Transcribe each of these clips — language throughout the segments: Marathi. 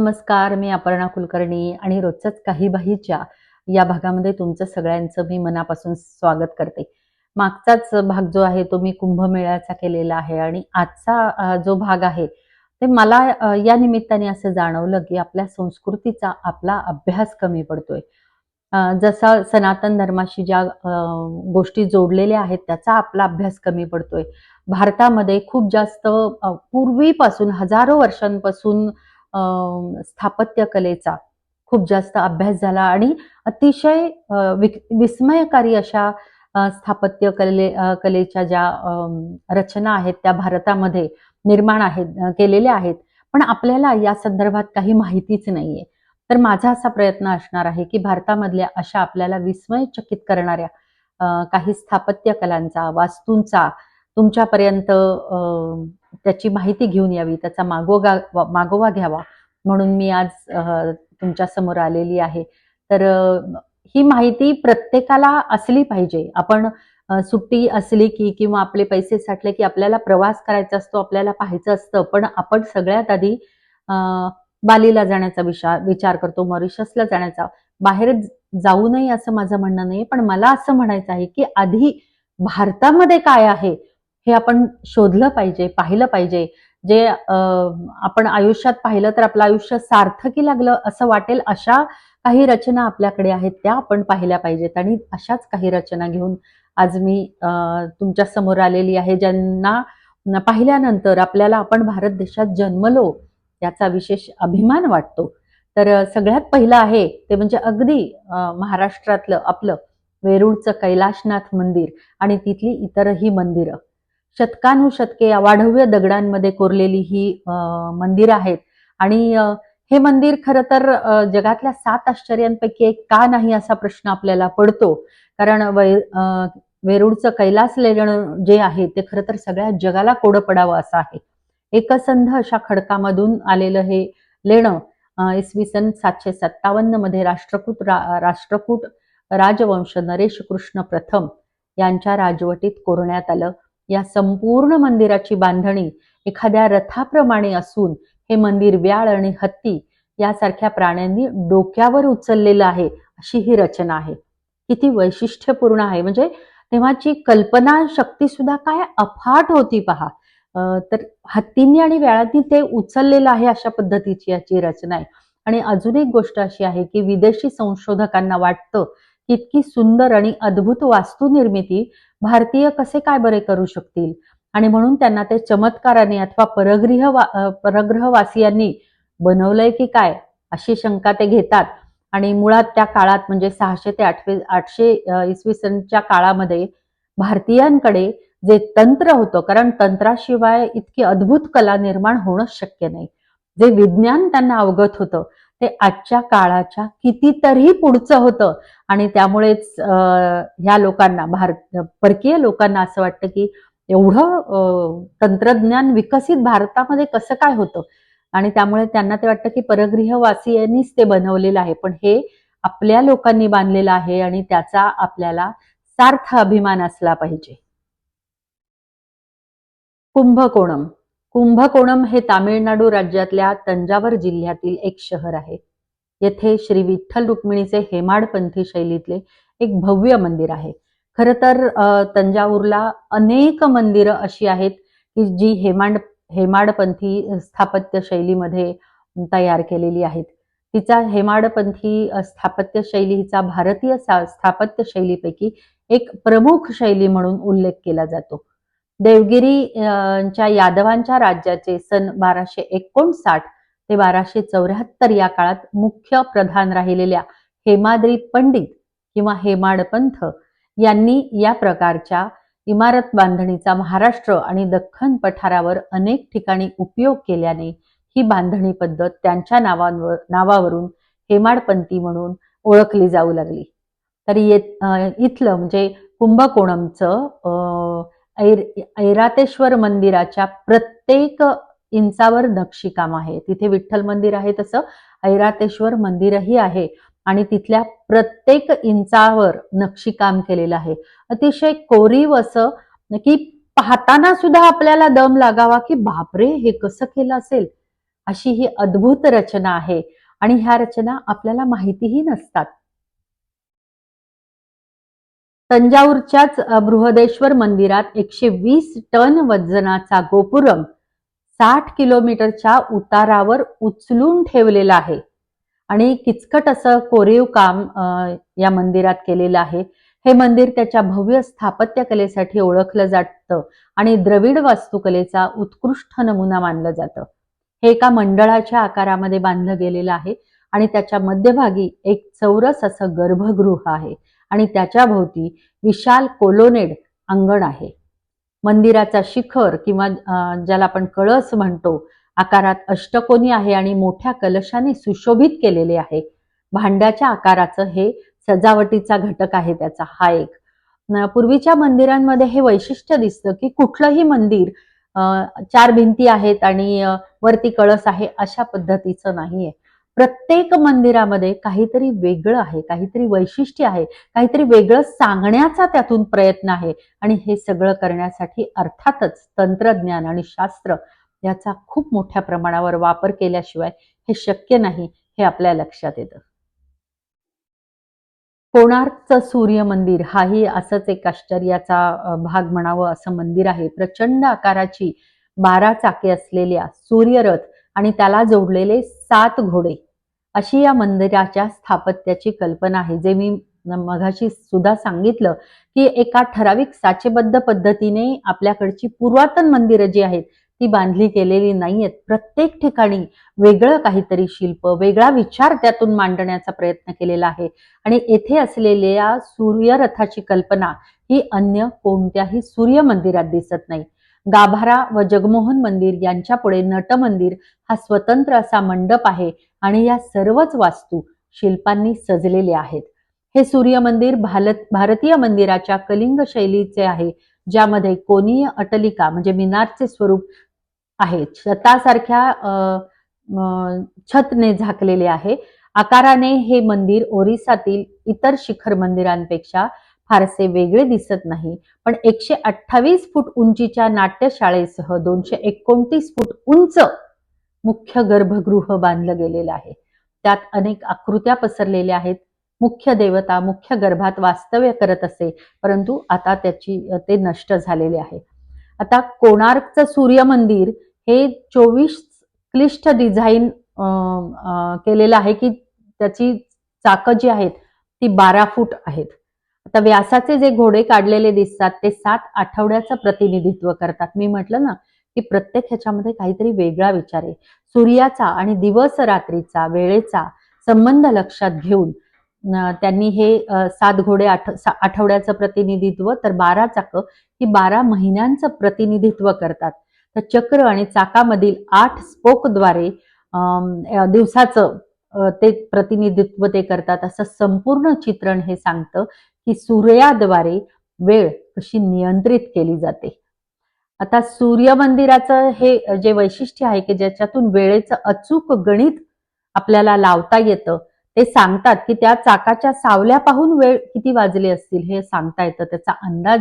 नमस्कार, मी अपर्णा कुलकर्णी आणि रोजच्याच काही बाहीच्या या भागामध्ये तुमचं सगळ्यांचं मी मनापासून स्वागत करते. मागचाच भाग जो आहे तो मी कुंभमेळ्याचा केलेला आहे आणि आजचा जो भाग आहे ते मला या निमित्ताने असं जाणवलं, की आपल्या संस्कृतीचा आपला अभ्यास कमी पडतोय. जसा सनातन धर्माशी ज्या गोष्टी जोडलेल्या आहेत त्याचा आपला अभ्यास कमी पडतोय. भारतामध्ये खूप जास्त पूर्वीपासून हजारो वर्षांपासून अ, खूप जास्त अभ्यास झाला आणि अतिशय विक विस्मयकारी अशा स्थापत्य कले कलेच्या ज्या अं, रचना आहेत त्या भारतामध्ये निर्माण आहेत केलेल्या आहेत. पण आपल्याला या संदर्भात काही माहितीच नाहीये. तर माझा असा प्रयत्न असणार आहे, की भारतामधल्या अशा आपल्याला विस्मयचकित करणाऱ्या काही स्थापत्य कलांचा, वास्तूंचा तुमच्यापर्यंत त्याची माहिती घेऊन यावी, त्याचा मागोवा मागोवा घ्यावा म्हणून मी आज तुमच्यासमोर आलेली आहे. तर ही माहिती प्रत्येकाला असली पाहिजे. आपण सुट्टी असली की किंवा आपले पैसे साठले की आपल्याला प्रवास करायचा असतो, आपल्याला पाहायचं असतं. पण आपण सगळ्यात आधी बालीला जाण्याचा विचार विचार करतो, मॉरिशसला जाण्याचा. बाहेर जाऊ नये असं माझं म्हणणं नाहीये. पण मला असं म्हणायचं आहे, की आधी भारतामध्ये काय आहे, हे आपण शोधलं पाहिजे, पाहिलं पाहिजे. जे आपण आयुष्यात पाहिलं तर आपलं आयुष्य सार्थकी लागलं असं वाटेल अशा काही रचना आपल्याकडे आहेत त्या आपण पाहिल्या पाहिजेत आणि अशाच काही रचना घेऊन आज मी तुमच्यासमोर आलेली आहे ज्यांना पाहिल्यानंतर आपल्याला आपण भारत देशात जन्मलो याचा विशेष अभिमान वाटतो. तर सगळ्यात पहिलं आहे ते म्हणजे अगदी महाराष्ट्रातलं आपलं वेरूळचं कैलाशनाथ मंदिर आणि तिथली इतरही मंदिरं. शतकानुशतके अवाढव्य दगडांमध्ये कोरलेली ही मंदिर आहेत आणि हे मंदिर खरं तर जगातल्या सात आश्चर्यांपैकी एक का नाही असा प्रश्न आपल्याला पडतो. कारण वै वेरूळचं कैलास लेणं जे आहे ते खरं तर सगळ्या जगाला कोडं पडावं असं आहे. एकसंध अशा खडकामधून आलेलं हे लेणं इसवी सन 757 मध्ये राष्ट्रकूट रा राष्ट्रकूट राजवंश नरेश कृष्ण प्रथम यांच्या राजवटीत कोरण्यात आलं. या संपूर्ण मंदिराची बांधणी एखाद्या रथाप्रमाणे असून हे मंदिर व्याळ आणि हत्ती यासारख्या प्राण्यांनी डोक्यावर उचललेलं आहे, अशी ही रचना आहे. किती वैशिष्ट्यपूर्ण आहे म्हणजे तेव्हाची कल्पनाशक्ती सुद्धा काय अफाट होती पहा. तर हत्तींनी आणि व्याळांनी ते उचललेलं आहे अशा पद्धतीची याची रचना आहे. आणि अजून एक गोष्ट अशी आहे, की विदेशी संशोधकांना वाटतं, इतकी सुंदर आणि अद्भुत वास्तुनिर्मिती भारतीय कसे काय बरे करू शकतील? आणि म्हणून त्यांना ते चमत्काराने अथवा परग्रह वा परग्रहवासियांनी बनवलंय की काय? अशी शंका ते घेतात. आणि मुळात त्या काळात म्हणजे सहाशे ते आठवे आठशे इसवी सनच्या काळामध्ये भारतीयांकडे जे तंत्र होतं, कारण तंत्राशिवाय इतकी अद्भुत कला निर्माण होणं शक्य नाही. जे विज्ञान त्यांना अवगत होतं, ते आजच्या काळाच्या कितीतरी पुढचं होतं आणि त्यामुळेच ह्या लोकांना भारत परकीय लोकांना असं वाटतं, की एवढं तंत्रज्ञान विकसित भारतामध्ये कसं काय होतं? आणि त्यामुळे त्यांना ते वाटतं, की परगृहवासियांनीच ते बनवलेलं आहे. पण हे आपल्या लोकांनी बांधलेलं आहे आणि त्याचा आपल्याला सार्थ अभिमान असला पाहिजे. कुंभकोणम. कुंभकोणम हे तामिळनाडू राज्यातल्या तंजावर जिल्ह्यातील एक शहर आहे. येथे श्री विठ्ठल रुक्मिणीचे हेमाडपंथी शैलीतले एक भव्य मंदिर आहे. खरं तर तंजावूरला अनेक मंदिरं अशी आहेत, की जी हेमांड हेमाडपंथी स्थापत्य शैलीमध्ये तयार केलेली आहेत. तिचा हेमाडपंथी स्थापत्य शैली हिचा भारतीय स्थापत्य शैलीपैकी एक प्रमुख शैली म्हणून उल्लेख केला जातो. देवगिरी च्या यादवांच्या राज्याचे सन 1259 ते 1274 या काळात मुख्य प्रधान राहिलेल्या हेमाद्री पंडित किंवा हेमाडपंथ यांनी या प्रकारच्या इमारत बांधणीचा महाराष्ट्र आणि दख्खन पठारावर अनेक ठिकाणी उपयोग केल्याने ही बांधणी पद्धत त्यांच्या नावांवर नावावरून हेमाडपंथी म्हणून ओळखली जाऊ लागली. तर येत इथलं म्हणजे कुंभकोणमचं अं ऐर ऐरातेश्वर मंदिराच्या प्रत्येक इंचावर नक्षीकाम आहे. तिथे विठ्ठल मंदिर आहे तसं ऐरातेश्वर मंदिरही आहे आणि तिथल्या प्रत्येक इंचावर नक्षीकाम केलेलं आहे. अतिशय कोरीव असं की पाहताना सुद्धा आपल्याला दम लागावा, की बापरे! हे कसं केलं असेल? अशी ही अद्भुत रचना आहे आणि ह्या रचना आपल्याला माहितीही नसतात तंजावरच्याच बृहदेश्वर मंदिरात एकशे वीस टन वजनाचा गोपुरम साठ किलोमीटरच्या उतारावर उचलून ठेवलेला आहे. आणि किचकट असं कोरीव काम या मंदिरात केलेलं आहे. हे मंदिर त्याच्या भव्य स्थापत्यकलेसाठी ओळखलं जातं आणि द्रविड वास्तुकलेचा उत्कृष्ट नमुना मानलं जातं. हे एका मंडळाच्या आकारामध्ये बांधलं गेलेलं आहे आणि त्याच्या मध्यभागी एक चौरस असं गर्भगृह आहे. आणि त्याच्या भोवती विशाल कोलोनेड अंगण आहे. मंदिराचा शिखर किंवा ज्याला आपण कळस म्हणतो आकारात अष्टकोनी आहे आणि मोठ्या कलशाने सुशोभित केलेले आहे. भांड्याच्या आकाराचं हे सजावटीचा घटक आहे त्याचा हा एक. पूर्वीच्या मंदिरांमध्ये हे वैशिष्ट्य दिसतं की कुठलंही मंदिर चार भिंती आहेत आणि वरती कळस आहे अशा पद्धतीचं नाहीये. प्रत्येक मंदिरामध्ये काहीतरी वेगळं आहे काहीतरी वैशिष्ट्य आहे काहीतरी वेगळं सांगण्याचा त्यातून प्रयत्न आहे. आणि हे सगळं करण्यासाठी अर्थातच तंत्रज्ञान आणि शास्त्र याचा खूप मोठ्या प्रमाणावर वापर केल्याशिवाय हे शक्य नाही हे आपल्या लक्षात येतं. कोणार्कचं सूर्य मंदिर हाही असंच एक आश्चर्याचा भाग म्हणावं असं मंदिर आहे. प्रचंड आकाराची बारा चाके असलेल्या सूर्यरथ आणि त्याला जोडलेले सात घोडे. अशी या मंदिराच्या स्थापत्याची कल्पना आहे. जे मी मघाशी सुद्धा सांगितलं की एका ठराविक साचेबद्ध पद्धतीने आपल्याकडची पुरातन मंदिरं जी आहेत ती बांधली गेलेली नाहीयेत. प्रत्येक ठिकाणी वेगळं काहीतरी शिल्प वेगळा विचार त्यातून मांडण्याचा प्रयत्न केलेला आहे. आणि येथे असलेल्या सूर्यरथाची कल्पना ही अन्य कोणत्याही सूर्य मंदिरात दिसत नाही. गाभारा व जगमोहन मंदिर यांच्या पुढे नट मंदिर हा स्वतंत्र असा मंडप आहे आणि या सर्वच वास्तू शिल्पांनी सजलेले आहेत. हे सूर्य मंदिर भारत भारतीय मंदिराच्या कलिंग शैलीचे आहे ज्यामध्ये कोनीय अटलिका म्हणजे मिनारचे स्वरूप आहे. छतासारख्या छतने झाकलेले आहे. आकाराने हे मंदिर ओरिसातील इतर शिखर मंदिरांपेक्षा फारसे वेगळे दिसत नाही. पण एकशे अठ्ठावीस फूट उंचीच्या नाट्यशाळेसह दोनशे एकोणतीस फूट उंच मुख्य गर्भगृह बांधलं गेलेलं आहे. त्यात अनेक आकृत्या पसरलेल्या आहेत. मुख्य देवता मुख्य गर्भात वास्तव्य करत असे परंतु आता त्याची ते नष्ट झालेले आहे. आता कोणार्कचं सूर्य मंदिर हे चोवीस क्लिष्ट डिझाईन केलेलं आहे की त्याची चाकं जी आहेत ती बारा फूट आहेत. आता व्यासाचे जे घोडे काढलेले दिसतात ते सात आठवड्याचं प्रतिनिधित्व करतात. मी म्हटलं ना की प्रत्येक ह्याच्यामध्ये काहीतरी वेगळा विचार आहे. सूर्याचा आणि दिवस रात्रीचा वेळेचा संबंध लक्षात घेऊन त्यांनी हे सात घोडे आठ आठवड्याचं प्रतिनिधित्व तर बारा चाक ही बारा महिन्यांचं प्रतिनिधित्व करतात. तर चक्र आणि चाकामधील आठ स्पोकद्वारे अं दिवसाचं ते प्रतिनिधित्व ते करतात. असं संपूर्ण चित्रण हे सांगतं की सूर्याद्वारे वेळ कशी नियंत्रित केली जाते. आता सूर्य मंदिराचं हे जे वैशिष्ट्य आहे की ज्याच्यातून वेळेचं अचूक गणित आपल्याला लावता येतं ते सांगतात की त्या चाकाच्या सावल्या पाहून वेळ किती वाजले असतील हे सांगता येतं. त्याचा अंदाज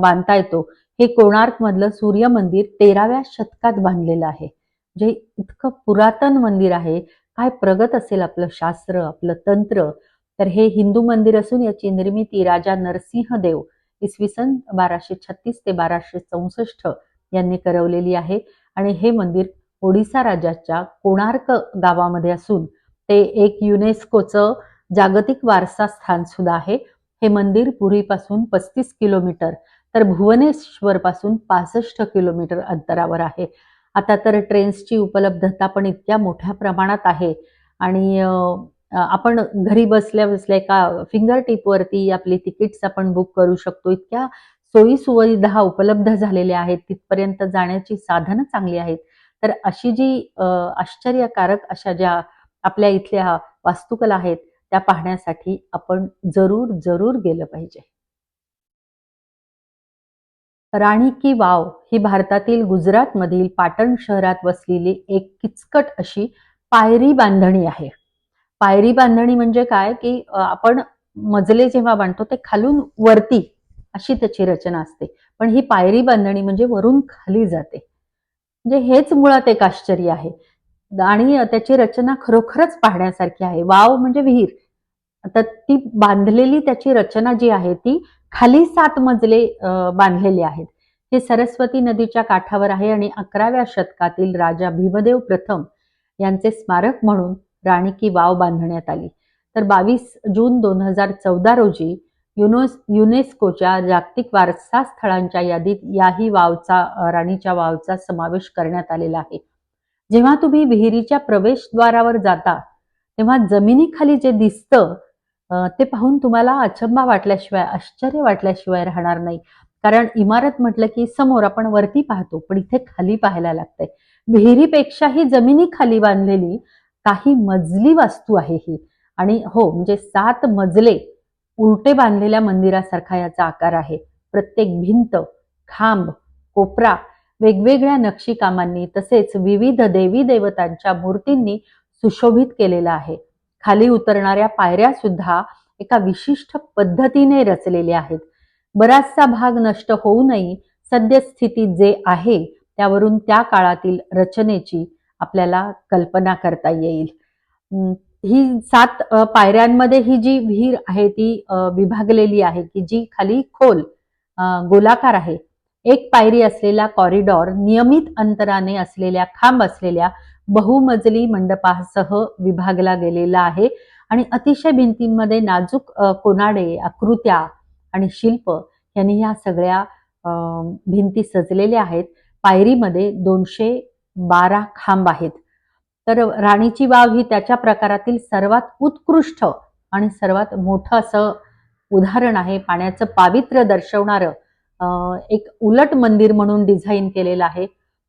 बांधता येतो. हे कोणार्क मधलं सूर्य मंदिर तेराव्या शतकात बांधलेलं आहे. जे इतकं पुरातन मंदिर आहे काय प्रगत असेल आपलं शास्त्र आपलं तंत्र? तर हे हिंदू मंदिर असून याची निर्मिती राजा नरसिंहदेव इसवी सन बाराशे छत्तीस ते बाराशे चौसष्ट यांनी करवलेली आहे. आणि हे मंदिर ओडिसा राज्याच्या कोणार्क गावामध्ये असून ते एक युनेस्कोचं जागतिक वारसा स्थान सुद्धा आहे. हे मंदिर पुरीपासून पस्तीस किलोमीटर तर भुवनेश्वर पासून पासष्ट किलोमीटर अंतरावर आहे. आता तर ट्रेन्सची उपलब्धता पण इतक्या मोठ्या प्रमाणात आहे. आणि आपण घरी बसल्या बसल्या एका फिंगर टिपवरती आपली तिकीट्स आपण बुक करू शकतो. इतक्या सोयी सुविधा उपलब्ध झालेल्या आहेत. तिथपर्यंत जाण्याची साधनं चांगली आहेत. तर अशी जी आश्चर्यकारक अशा ज्या आपल्या इथल्या वास्तुकला आहेत त्या पाहण्यासाठी आपण जरूर जरूर गेलं पाहिजे. राणी की वाव ही भारतातील गुजरातमधील पाटण शहरात वसलेली एक किचकट अशी पायरी बांधणी आहे. पायरी बांधणी म्हणजे काय? की आपण मजले जेव्हा बांधतो ते खालून वरती अशी त्याची रचना असते. पण ही पायरी बांधणी म्हणजे वरून खाली जाते. म्हणजे हेच मुळात एक आश्चर्य आहे. आणि त्याची रचना खरोखरच पाहण्यासारखी आहे. वाव म्हणजे विहीर. तर ती बांधलेली त्याची रचना जी आहे ती खाली सात मजले बांधलेली बांधलेले आहेत. हे सरस्वती नदीच्या काठावर आहे आणि अकराव्या शतकातील राजा भीमदेव प्रथम यांचे स्मारक म्हणून राणी की वाव बांधण्यात आली. तर बावीस जून दोन हजार चौदा रोजी युनोस युनेस्कोच्या जागतिक वारसा स्थळांच्या यादीत याही वावचा राणीच्या वावचा समावेश करण्यात आलेला आहे. जेव्हा तुम्ही विहिरीच्या प्रवेशद्वारावर जाता तेव्हा जमिनीखाली जे दिसतं ते पाहून तुम्हाला अचंबा वाटल्याशिवाय आश्चर्य वाटल्याशिवाय राहणार नाही. कारण इमारत म्हटलं की समोर आपण वरती पाहतो पण इथे खाली पाहायला लागतंय. विहिरीपेक्षाही जमिनी खाली बांधलेली काही मजली वास्तू आहे ही. आणि हो म्हणजे सात मजले उलटे बांधलेल्या मंदिरासारखा याचा आकार आहे. प्रत्येक भिंत खांब कोपरा वेगवेगळ्या नक्षीकामांनी तसेच विविध देवी देवतांच्या मूर्तींनी सुशोभित केलेला आहे. खाली उतरणाऱ्या पायऱ्या सुद्धा एका विशिष्ट पद्धतीने रचलेल्या आहेत. बराचसा भाग नष्ट होऊनही सद्यस्थितीत जे आहे त्यावरून त्या काळातील रचनेची आपल्याला कल्पना करता येईल. अं, ही सात पायऱ्यांमध्ये ही जी विहीर आहे ती विभागलेली आहे की जी खाली खोल गोलाकार आहे. एक पायरी असलेला कॉरिडॉर नियमित अंतराने असलेल्या खांब असलेल्या बहुमजली मंडपासह विभागला गेलेला आहे. आणि अतिशय भिंतींमध्ये नाजूक कोनाडे आकृत्या आणि शिल्प यांनी ह्या सगळ्या भिंती सजलेल्या आहेत. पायरीमध्ये दोनशे बारा खांब आहेत. तर राणीची वाव ही त्याच्या प्रकारातील सर्वात उत्कृष्ट आणि सर्वात मोठं असं उदाहरण आहे. पाण्याचं पावित्र्य दर्शवणारं एक उलट मंदिर म्हणून डिझाईन केलेलं आहे.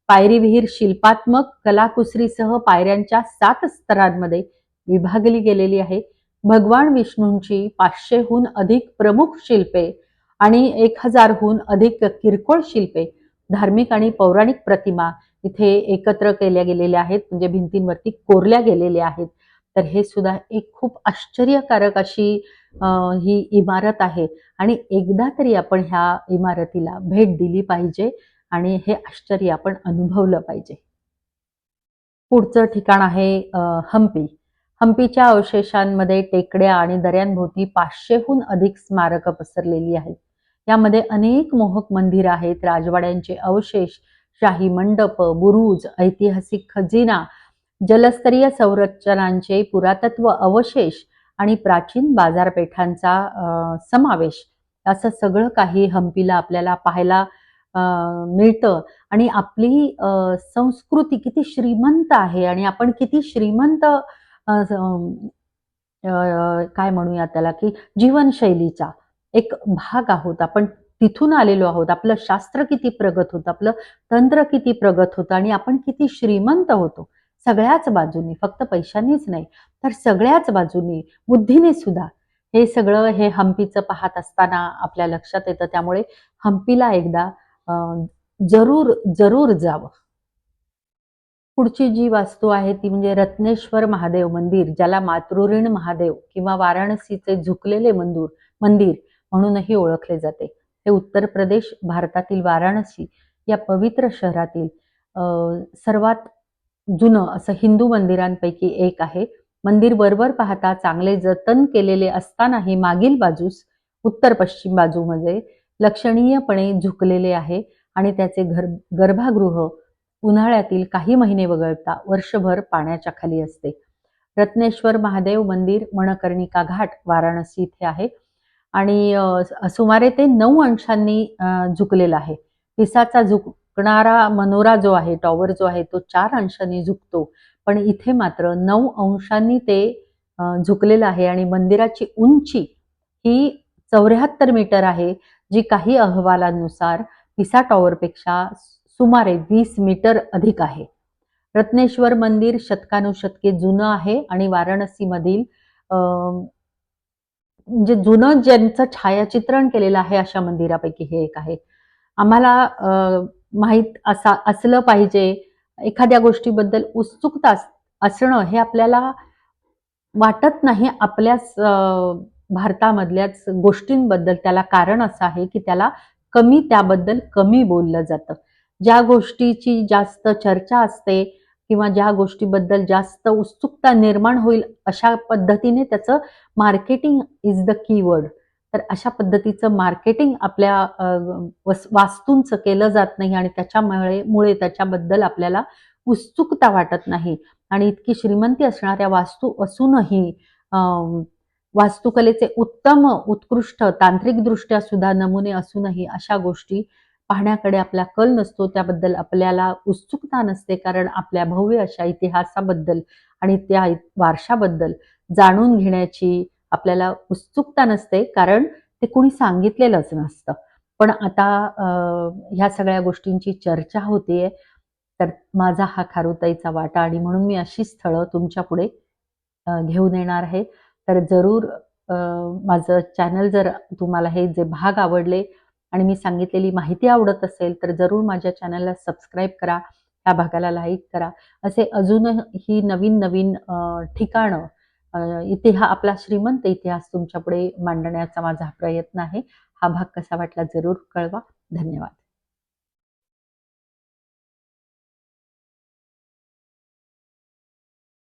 पायरी विहीर शिल्पात्मक कलाकुसरीसह पायऱ्यांच्या सात स्तरांमध्ये विभागली गेलेली आहे. भगवान विष्णूंची पाचशेहून अधिक प्रमुख शिल्पे आणि एक हजारहून अधिक किरकोळ शिल्पे धार्मिक आणि पौराणिक प्रतिमा इथे एकत्र केल्या गेलेल्या आहेत. म्हणजे भिंतींवरती कोरल्या गेलेल्या आहेत. तर हे सुद्धा एक खूप आश्चर्यकारक अशी ही इमारत आहे. आणि एकदा तरी आपण ह्या इमारतीला भेट दिली पाहिजे. आणि हे आश्चर्य आपण अनुभवलं पाहिजे. पुढचं ठिकाण आहे अं, हम्पी हम्पीच्या अवशेषांमध्ये टेकड्या आणि दऱ्यांभोवती पाचशेहून अधिक स्मारकं पसरलेली आहेत. यामध्ये अनेक मोहक मंदिरं आहेत. राजवाड्यांचे अवशेष शाही मंडप बुरुज ऐतिहासिक खजिना जलस्तरीय संरचनांचे पुरातत्व अवशेष आणि प्राचीन बाजारपेठांचा अं, समावेश. असं सगळं काही हम्पीला आपल्याला पाहायला मिळतं. आणि आपली संस्कृती किती श्रीमंत आहे आणि आपण किती श्रीमंत काय म्हणूया त्याला की जीवनशैलीचा एक भाग आहोत. आपण तिथून आलेलो आहोत. आपलं शास्त्र किती प्रगत होतं. आपलं तंत्र किती प्रगत होतं. आणि आपण किती श्रीमंत होतो. सगळ्याच बाजूनी फक्त पैशांनीच नाही तर सगळ्याच बाजूनी बुद्धीने सुद्धा. हे सगळं हे हम्पीचं पाहत असताना आपल्या लक्षात येतं. त्यामुळे हम्पीला एकदा जरूर जरूर जावं. पुढची जी वास्तू आहे ती म्हणजे रत्नेश्वर महादेव मंदिर ज्याला मातृऋण महादेव किंवा वाराणसीचे झुकलेले मंदूर मंदिर म्हणूनही ओळखले जाते. हे उत्तर प्रदेश भारतातील वाराणसी या पवित्र शहरातील अं, सर्वात जुनं असं हिंदू मंदिरांपैकी एक आहे. मंदिर वरवर पाहता चांगले जतन केलेले असतानाही मागील बाजूस उत्तर पश्चिम बाजूमध्ये लक्षणीयपणे झुकलेले आहे आणि त्याचे घर गर्भागृह उन्हाळ्यातील काही महिने वगळता वर्षभर पाण्याच्या खाली असते. रत्नेश्वर महादेव मंदिर मणकर्णिका घाट वाराणसी इथे आहे. आणि सुमारे ते नऊ अंशांनी झुकलेला आहे. पिसाचा झुकणारा मनोरा जो आहे टॉवर जो आहे तो चार अंशांनी झुकतो. पण इथे मात्र नऊ अंशांनी ते झुकलेलं आहे आणि मंदिराची उंची ही चौऱ्याहत्तर मीटर आहे. जी काही अहवालांनुसार पिसा टॉवरपेक्षा सुमारे वीस मीटर अधिक आहे. रत्नेश्वर मंदिर शतकानुशतके जुनं आहे आणि वाराणसीमधील अं, म्हणजे जुनं ज्यांचं छायाचित्रण केलेलं आहे अशा मंदिरापैकी हे एक आहे. आम्हाला अं, माहीत असा असलं पाहिजे. एखाद्या गोष्टीबद्दल उत्सुकता असणं हे आपल्याला वाटत नाही. आपल्याच भारतामधल्याच गोष्टींबद्दल त्याला कारण असं आहे की त्याला कमी त्याबद्दल कमी बोललं जातं. ज्या गोष्टीची जास्त चर्चा असते किंवा ज्या गोष्टीबद्दल जास्त उत्सुकता निर्माण होईल अशा पद्धतीने त्याचं मार्केटिंग इज द कीवर्ड तर अशा पद्धतीचं मार्केटिंग आपल्या वास्तूंचं केलं जात नाही आणि त्याच्यामुळे मुळे त्याच्याबद्दल आपल्याला उत्सुकता वाटत नाही. आणि इतकी श्रीमंती असणाऱ्या वास्तू असूनही वास्तुकलेचे उत्तम उत्कृष्ट तांत्रिकदृष्ट्या सुद्धा नमुने असूनही अशा गोष्टी पाहण्याकडे आपला कल नसतो त्याबद्दल आपल्याला उत्सुकता नसते. कारण आपल्या भव्य अशा इतिहासाबद्दल आणि त्या वारशाबद्दल जाणून घेण्याची आपल्याला उत्सुकता नसते. कारण ते कोणी सांगितलेलंच नसतं. पण आता ह्या सगळ्या गोष्टींची चर्चा होतीये. तर माझा हा खारुताईचा वाटा आणि म्हणून मी अशी स्थळं तुमच्यापुढे घेऊन येणार आहे. तर जरूर माझं चॅनल जर तुम्हाला हे जे भाग आवडले आणि मी सांगितलेली माहिती आवडत असेल तर जरूर माझ्या चॅनलला सबस्क्राईब करा त्या भागाला लाईक करा. असे अजूनही नवीन नवीन ठिकाणं इतिहास आपला श्रीमंत इतिहास तुमच्यापुढे मांडण्याचा माझा प्रयत्न आहे. हा भाग कसा वाटला जरूर कळवा. धन्यवाद.